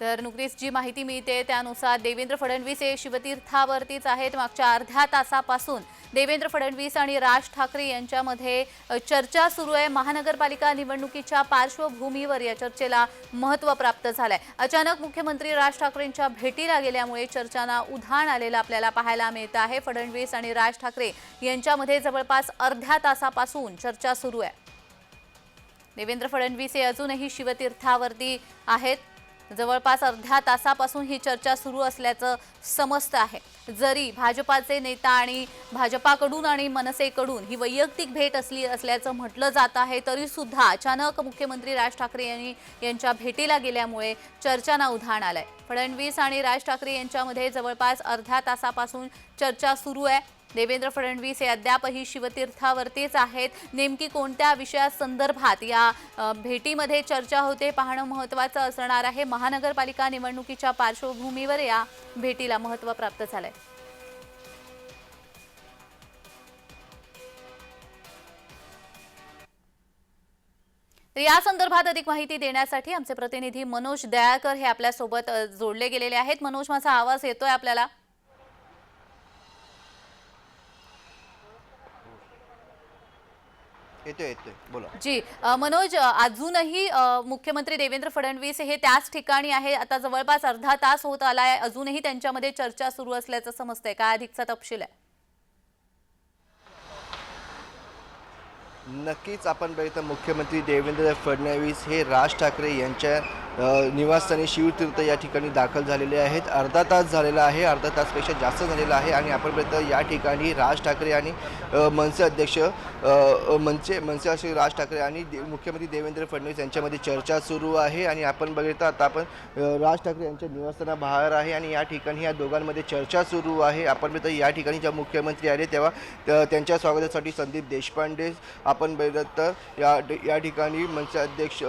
तर नुकतीच जी माहिती मिळते त्यानुसार देवेंद्र फडणवीस हे शिवतीर्थावरतीच आहेत. मागच्या अर्ध्या तासापासून देवेंद्र फडणवीस आणि राज ठाकरे यांच्यामध्ये चर्चा सुरू आहे. महानगरपालिका निवडणुकीच्या पार्श्वभूमीवर या चर्चेला महत्त्व प्राप्त झालंय. अचानक मुख्यमंत्री राज ठाकरेंच्या भेटीला गेल्यामुळे चर्चांना उधाण आलेलं आपल्याला पाहायला मिळतं आहे. फडणवीस आणि राज ठाकरे यांच्यामध्ये जवळपास अर्ध्या तासापासून चर्चा सुरू आहे. देवेंद्र फडणवीस हे अजूनही शिवतीर्थावरती आहेत. जवळपास अर्ध्या तासापासून ही चर्चा सुरू असल्याचं समजतं आहे. जरी भाजपाचे नेता आणि भाजपाकडून आणि मनसेकडून ही वैयक्तिक भेट असली असल्याचं म्हटलं जात आहे तरी सुद्धा अचानक मुख्यमंत्री राज ठाकरे यांनी यांच्या भेटीला गेल्यामुळे चर्चांना उधाण आलंय. फडणवीस आणि राज ठाकरे यांच्यामध्ये जवळपास अर्ध्या तासापासून चर्चा सुरू आहे. देवेंद्र फडणवीस हे अद्यापही शिवतीर्थावरतीच आहेत. नेमकी कोणत्या विषयासंदर्भात या भेटीमध्ये चर्चा होते पाहणं महत्त्वाचं असणार आहे. महानगरपालिका निवडणुकीच्या पार्श्वभूमीवर या भेटीला महत्त्व प्राप्त झालंय. तर या संदर्भात अधिक माहिती देण्यासाठी आमचे प्रतिनिधी मनोज दयाळकर हे आपल्यासोबत जोडले गेलेले आहेत. मनोज माझा आवाज येतोय आपल्याला? येतोय येतोय. बोला. जी अ, मनोज अ, अजूनही अ, मुख्यमंत्री देवेंद्र फडणवीस हे त्याच ठिकाणी आहे. आता जवळपास अर्धा तास होत आलाय. अजूनही त्यांच्यामध्ये चर्चा सुरू असल्याचं समजतंय. काय अधिकचा तपशील आहे? नक्कीच आपण बघितलं मुख्यमंत्री देवेंद्र फडणवीस हे राज ठाकरे यांच्या निवासस्थानी शिवतीर्थ या ठिकाणी दाखल झालेले आहेत. अर्धा तास झालेला आहे. अर्धा तासपेक्षा जास्त झालेला आहे आणि आपण या ठिकाणी राज ठाकरे आणि मनसे अध्यक्ष मनसे मनसे असे राज ठाकरे आणि दे- मुख्यमंत्री देवेंद्र फडणवीस यांच्यामध्ये चर्चा सुरू आहे आणि आपण बघितलं आता आपण राज ठाकरे यांच्या निवासस्थानाबाहेर आहे आणि या ठिकाणी या दोघांमध्ये चर्चा सुरू आहे. आपण या ठिकाणी जेव्हा मुख्यमंत्री आले तेव्हा त्यांच्या स्वागतासाठी संदीप देशपांडे आपण बघितलं तर या या ठिकाणी मनसे अध्यक्ष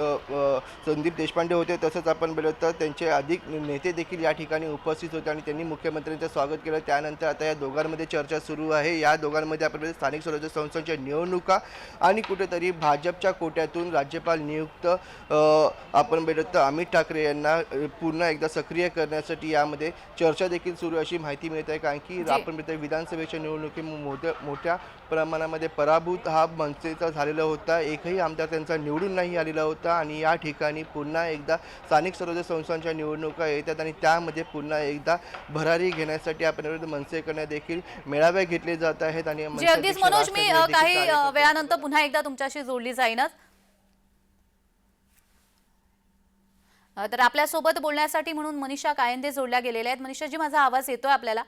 संदीप देशपांडे होते. तसंच आपण बघितलं तर त्यांचे अधिक नेते देखील या ठिकाणी उपस्थित होते आणि त्यांनी मुख्यमंत्र्यांचं स्वागत केलं. त्यानंतर आता या दोघांमध्ये चर्चा सुरू आहे. या दोघांमध्ये आपण स्थानिक स्वराज्य संस्थांच्या निवडणुका आणि कुठेतरी भाजपच्या कोट्यातून राज्यपाल नियुक्त आपण बघितलं तर अमित ठाकरे यांना पुन्हा एकदा सक्रिय करण्यासाठी यामध्ये चर्चा देखील सुरू अशी माहिती मिळत आहे. कारण की. आपण विधानसभेच्या निवडणुकी मोठ्या मोठ्या प्रमाणामध्ये पराभूत हा मनसेचा झालेला होता. एकही आमदार त्यांचा निवडून नाही आलेला होता आणि या ठिकाणी पुन्हा एकदा स्थानिक स्वराज्य संस्थांच्या निवडणुका येतात आणि त्यामध्ये पुन्हा एकदा भरारी घेण्यासाठी आपण मनसेकडनं देखील मेळावे घेतले जात आहेत आणि अगदीच मनोज मी काही वेळानंतर पुन्हा एकदा तुमच्याशी जोडली जाईनच तर आपल्यासोबत बोलण्यासाठी म्हणून मनीषा कायंदे जोडल्या गेलेल्या आहेत. मनीषाजी माझा आवाज येतोय आपल्याला?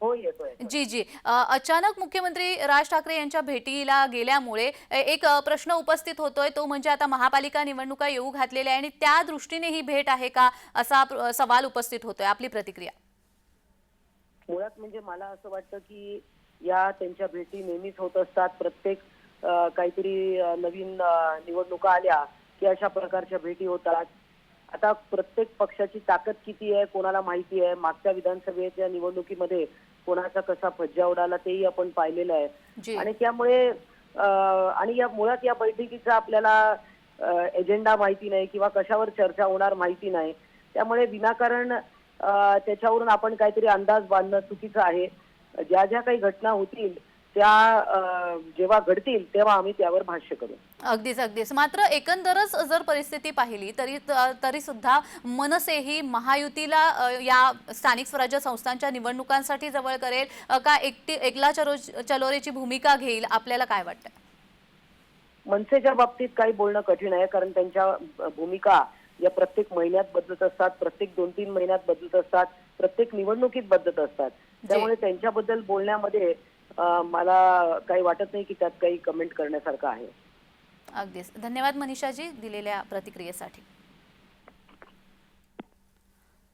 हो येतोय जी जी. अचानक मुख्यमंत्री राज ठाकरे यांच्या भेटीला गेल्यामुळे एक प्रश्न उपस्थित होतोय. तो म्हणजे आता महापालिका निवडणुका येऊ घातलेल्या आहे आणि त्या दृष्टीने ही भेट आहे का असा सवाल उपस्थित होतोय. आपली प्रतिक्रिया. मुळात म्हणजे मला असं वाटतं की या त्यांच्या भेटी नेहमीच होत असतात. प्रत्येक काहीतरी नवीन निवडणुका आल्या की अशा प्रकारच्या भेटी होतात. आता प्रत्येक पक्षाची ताकद किती आहे कोणाला माहिती आहे? मागच्या विधानसभेच्या निवडणुकीमध्ये कोणाचा कसा फज्जा उडाला तेही आपण पाहिलेलं आहे. आणि त्यामुळे आणि या मुळात या बैठकीचा आपल्याला एजेंडा माहिती नाही किंवा कशावर चर्चा होणार माहिती नाही. त्यामुळे विनाकारण त्याच्यावरून आपण काहीतरी अंदाज बांधणं चुकीचं आहे. ज्या ज्या काही घटना होतील त्या जेव्हा घडतील तेव्हा आम्ही त्यावर भाष्य करू. अगदीच अगदीच. मात्र एकंदरच जर परिस्थिती पाहिली तरी तरी सुद्धा मनसे ही महायुतीला या स्थानिक स्वराज्य संस्थांच्या निवडणुकांसाठी जवळ करेल. का एकटी एकला चलो चलोरेची भूमिका घेईल? आपल्याला काय वाटतं? मनसेच्या बाबतीत काही बोलणं कठीण आहे कारण त्यांच्या भूमिका या प्रत्येक महिन्यात बदलत असतात प्रत्येक दोन तीन महिन्यात बदलत असतात प्रत्येक निवडणुकीत बदलत असतात. त्यामुळे त्यांच्याबद्दल बोलण्यामध्ये मला काही वाटत नाही की त्यात काही कमेंट करण्यासारखं आहे. अगदीच. धन्यवाद मनीषाजी दिलेल्या प्रतिक्रियेसाठी.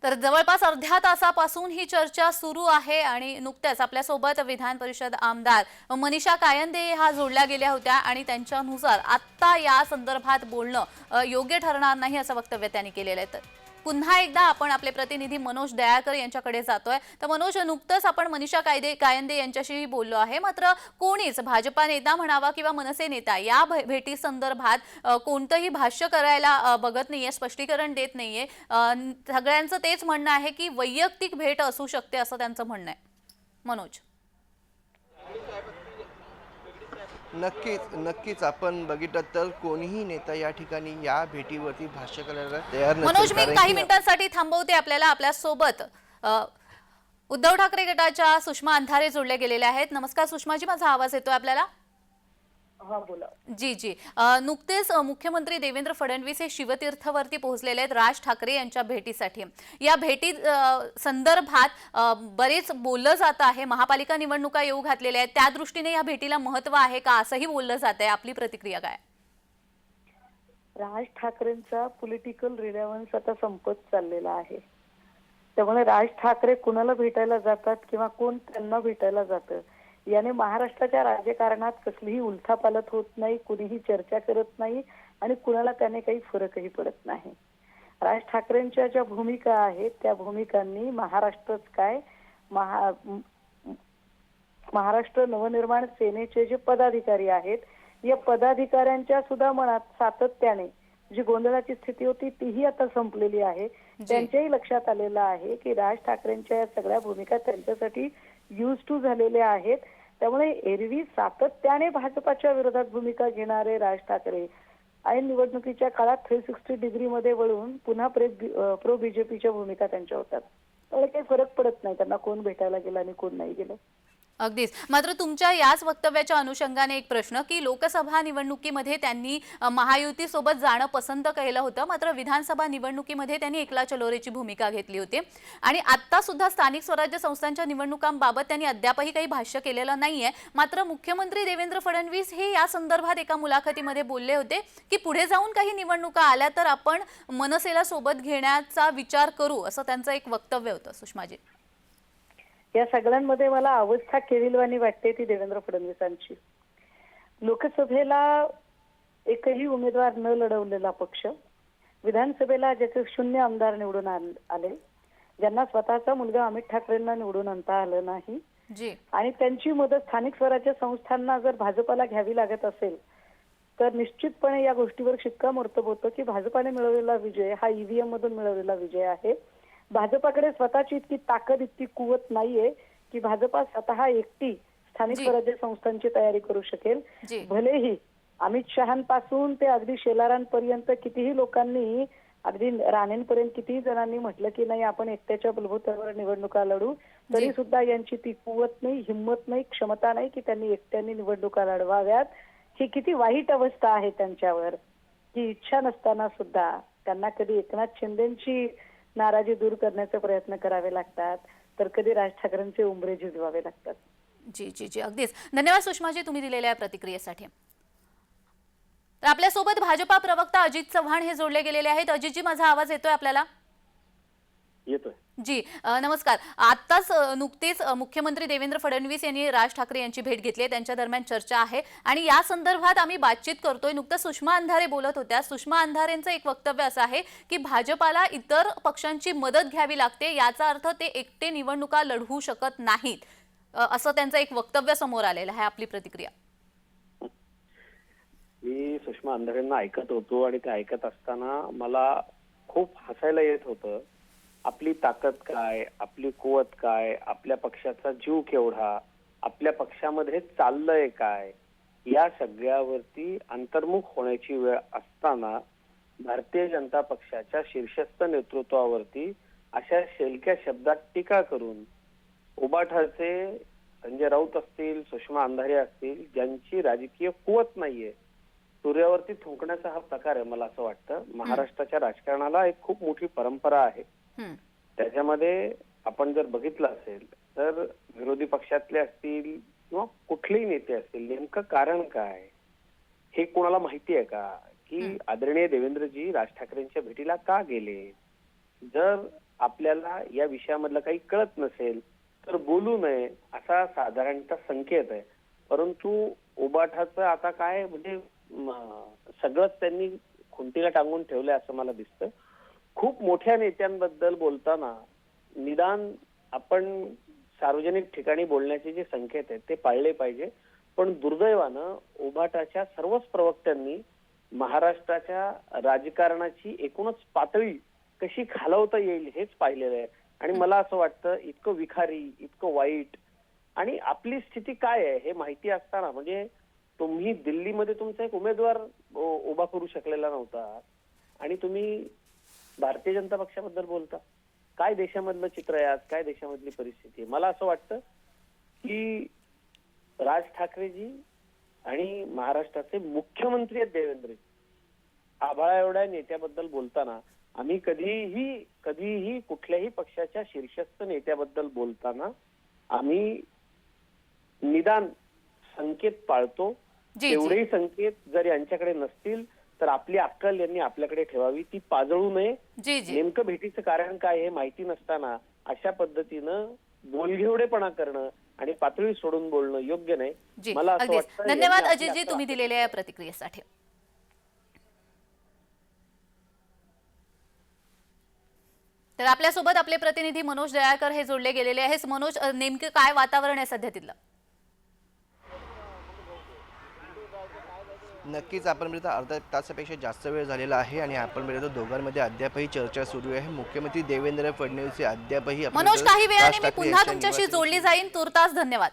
तर जवळपास अर्ध्या तासापासून ही चर्चा सुरू आहे आणि नुकत्याच आपल्यासोबत विधान परिषद आमदार मनीषा कायंदे हा जोडल्या गेल्या होत्या आणि त्यांच्यानुसार आत्ता या संदर्भात बोलणं योग्य ठरणार नाही असं वक्तव्य त्यांनी केलेलं आहे. तर पुन्हा एकदा आपण आपले प्रतिनिधी मनोज दयाकर यांच्याकडे जातोय. तर मनोज नुकतंच आपण मनीषा कायदे कायंदे यांच्याशी बोललो आहे. मात्र कोणीच भाजपा नेता म्हणावा किंवा मनसे नेता या भेटी संदर्भात कोणतंही भाष्य करायला बघत नाहीये स्पष्टीकरण देत नाहीये. सगळ्यांचं तेच म्हणणं आहे की वैयक्तिक भेट असू शकते असं त्यांचं म्हणणं आहे. मनोज. नक्कीच नक्कीच आपण बघितलं तर कोणीही नेता या ठिकाणी या भेटीवरती भाष्य करायला तयार मनोज मी काही मिनिटांसाठी थांबवते आपल्याला आपल्यासोबत. उद्धव ठाकरे गटाच्या सुषमा अंधारे जोडले गेलेले आहेत. नमस्कार सुषमाजी माझा आवाज येतोय आपल्याला? हा बोला. जी जी. नुकतेच मुख्यमंत्री देवेंद्र फडणवीस हे शिवतीर्थवरती पोहोचलेले आहेत राज ठाकरे यांच्या भेटीसाठी. या भेटी संदर्भात बरेच बोललं जात आहे महापालिका निवडणुका येऊ घातलेल्या आहेत. त्या दृष्टीने या भेटीला महत्त्व आहे का? असंही बोललं जात आहे. आपली प्रतिक्रिया काय? राज ठाकरेंचा पॉलिटिकल रिलेव्हन्स आता संपत चाललेला आहे. त्यामुळे राज ठाकरे कुणाला भेटायला जातात किंवा कोण त्यांना भेटायला जातं? याने महाराष्ट्राच्या राजकारणात कसलीही उलथापालथ होत नाही कुणीही चर्चा करत नाही आणि कुणाला त्याने काही फरकही पडत नाही. राज ठाकरेंच्या ज्या भूमिका आहेत त्या भूमिकांनी महाराष्ट्रच काय महा महाराष्ट्र नवनिर्माण सेनेचे जे पदाधिकारी आहेत या पदाधिकाऱ्यांच्या सुद्धा मनात सातत्याने जी गोंधळाची स्थिती होती तीही आता संपलेली आहे. त्यांच्याही लक्षात आलेलं आहे की राज ठाकरेंच्या या सगळ्या भूमिका त्यांच्यासाठी युज टू झालेले आहेत. त्यामुळे एरवी सातत्याने भाजपाच्या विरोधात भूमिका घेणारे राज ठाकरे ऐन निवडणुकीच्या काळात थ्री सिक्स्टी डिग्री मध्ये वळून पुन्हा प्रो बीजेपीच्या भूमिका त्यांच्या होतात. त्यामुळे काही फरक पडत नाही त्यांना कोण भेटायला गेलं आणि कोण नाही गेलं. अगदीच. मात्र तुमच्या याच वक्तव्याच्या अनुषंगाने एक प्रश्न की लोकसभा निवडणुकीमध्ये त्यांनी महायुतीसोबत जाणं पसंत केलं होतं. मात्र विधानसभा निवडणुकीमध्ये त्यांनी एकला चलोरेची भूमिका घेतली होती. आणि आता सुद्धा स्थानिक स्वराज्य संस्थांच्या निवडणुकांबाबत त्यांनी अद्यापही काही भाष्य केलेलं नाहीये. मात्र मुख्यमंत्री देवेंद्र फडणवीस हे या संदर्भात एका मुलाखतीमध्ये बोलले होते की पुढे जाऊन काही निवडणुका आल्या तर आपण मनसेला सोबत घेण्याचा विचार करू असं त्यांचं एक वक्तव्य होतं. सुषमाजी. या सगळ्यांमध्ये मला अवस्था केविलवाणी वाटते ती देवेंद्र फडणवीसांची. लोकसभेला एकही उमेदवार न लढवलेला पक्ष विधानसभेला ज्याचे शून्य आमदार निवडून आल- ज्यांना स्वतःचा मुलगा अमित ठाकरेंना निवडून आणता आलं नाही जी. आणि त्यांची मदत स्थानिक स्वराज्य संस्थांना जर भाजपाला घ्यावी लागत असेल तर निश्चितपणे या गोष्टीवर शिक्कामोर्तब होतं की भाजपाने मिळवलेला विजय हा ईव्हीएम मधून मिळवलेला विजय आहे. भाजपाकडे स्वतःची इतकी ताकद इतकी कुवत नाहीये की भाजपा स्वतः एकटी स्थानिक. स्वराज्य संस्थांची तयारी करू शकेल. भलेही अमित शहापासून ते अगदी शेलारांपर्यंत कितीही लोकांनी अगदी राणेंपर्यंत कितीही जणांनी म्हटलं की नाही आपण एकट्याच्या बलभूतावर निवडणुका लढू. तरी. सुद्धा यांची ती कुवत नाही हिंमत नाही क्षमता नाही की त्यांनी एकट्याने निवडणुका लढवाव्यात. ही किती वाईट अवस्था आहे त्यांच्यावर. ही इच्छा नसताना सुद्धा त्यांना कधी एकनाथ शिंदेची नाराजी दूर करण्याचे प्रयत्न करावे लागतात. तर कधी राज ठाकरेंचे उंबरे झिजवावे लागतात. जी जी जी. अगदीच. धन्यवाद सुषमाजी तुम्ही दिलेल्या या प्रतिक्रियेसाठी. तर आपल्यासोबत भाजपा प्रवक्ता अजित चव्हाण हे जोडले गेलेले आहेत. अजितजी माझा आवाज येतोय आपल्याला? येतोय. जी नमस्कार. आत्ताच नुकतेच मुख्यमंत्री देवेंद्र फडणवीस यांनी राज ठाकरे यांची भेट घेतली. त्यांच्या दरम्यान चर्चा आहे. आणि या संदर्भात आम्ही बातचीत करतोय. नुकतं सुषमा अंधारे बोलत होत्या. सुषमा अंधारेंचं एक वक्तव्य असं आहे की भाजपाला इतर पक्षांची मदत घ्यावी लागते. याचा अर्थ ते एकटे निवडणुका लढवू शकत नाहीत. असं त्यांचं एक वक्तव्य समोर आलेलं आहे. आपली प्रतिक्रिया. मी सुषमा अंधारेंना ऐकत होतो आणि ते ऐकत असताना मला खूप हसायला येत होतं. आपली ताकद काय आपली कुवत काय आपल्या पक्षाचा जीव केवढा आपल्या पक्षामध्ये चाललंय काय या सगळ्यावरती अंतर्मुख होण्याची वेळ असताना भारतीय जनता पक्षाच्या शीर्षस्थ नेतृत्वावरती अशा शेलक्या शब्दात टीका करून उबाठाचे संजय राऊत असतील सुषमा अंधारे असतील ज्यांची राजकीय कुवत नाहीये सूर्यावरती थुंकण्याचा हा प्रकार आहे मला असं वाटतं. महाराष्ट्राच्या राजकारणाला एक खूप मोठी परंपरा आहे. त्याच्यामध्ये आपण जर बघितलं असेल तर विरोधी पक्षातले असतील किंवा कुठलेही नेते असतील नेमकं कारण काय? हे कोणाला माहिती आहे का? की आदरणीय देवेंद्रजी राज ठाकरेंच्या भेटीला का गेले? जर आपल्याला या विषयामधलं काही कळत नसेल तर बोलू नये असा साधारणतः संकेत आहे. परंतु उबाठाचं आता काय म्हणजे सगळंच त्यांनी खुंटीला टांगून ठेवलंय असं मला दिसतं. खूप मोठ्या नेत्यांबद्दल बोलताना निदान आपण सार्वजनिक ठिकाणी बोलण्याचे जे संकेत आहेत ते पाळले पाहिजे. पण दुर्दैवानं उभाटाच्या सर्वच प्रवक्त्यांनी महाराष्ट्राच्या राजकारणाची एकूणच पातळी कशी खालवता येईल हेच पाहिलेलं आहे. आणि मला असं वाटतं इतकं विखारी इतकं वाईट आणि आपली स्थिती काय आहे हे माहिती असताना म्हणजे तुम्ही दिल्लीमध्ये तुमचा एक उमेदवार उभा करू शकलेला नव्हता. आणि तुम्ही भारतीय जनता पक्षाबद्दल बोलता. काय देशामधलं चित्र आहे आज? काय देशामधली परिस्थिती आहे? मला असं वाटतं की राज ठाकरेजी आणि महाराष्ट्राचे मुख्यमंत्री आहेत देवेंद्रजी आभाळा एवढ्या नेत्याबद्दल बोलताना आम्ही कधीही कधीही कुठल्याही पक्षाच्या शीर्षस्थ नेत्याबद्दल बोलताना आम्ही निदान संकेत पाळतो. तेवढेही संकेत जर यांच्याकडे नसतील तर आपली अक्कल यांनी आपल्याकडे ठेवावी. ती पाजळू नये. नेमकं भेटीचं कारण काय हे माहिती नसताना अशा पद्धतीनं बोलघेवडेपणा करणं आणि पातळी सोडून बोलणं योग्य नाही. मला असं वाटतं धन्यवाद आपल्या- तुम्ही दिलेल्या या प्रतिक्रियेसाठी. तर आपल्यासोबत आपले प्रतिनिधी मनोज दयाळकर हे जोडले गेलेले आहेत. मनोज नेमकं काय वातावरण आहे सध्या तिथलं? नक्कीच आपणपर्यंत अर्धा तासापेक्षा जास्त वेळ झालेला आहे आणि आपणपर्यंत दोघांमध्ये अद्यापही चर्चा सुरू आहे. मुख्यमंत्री देवेंद्र फडणवीस हे अद्यापही मनोज काही वेळाने मी पुन्हा तुमच्याशी जोडली जाईन. तुर्तास धन्यवाद.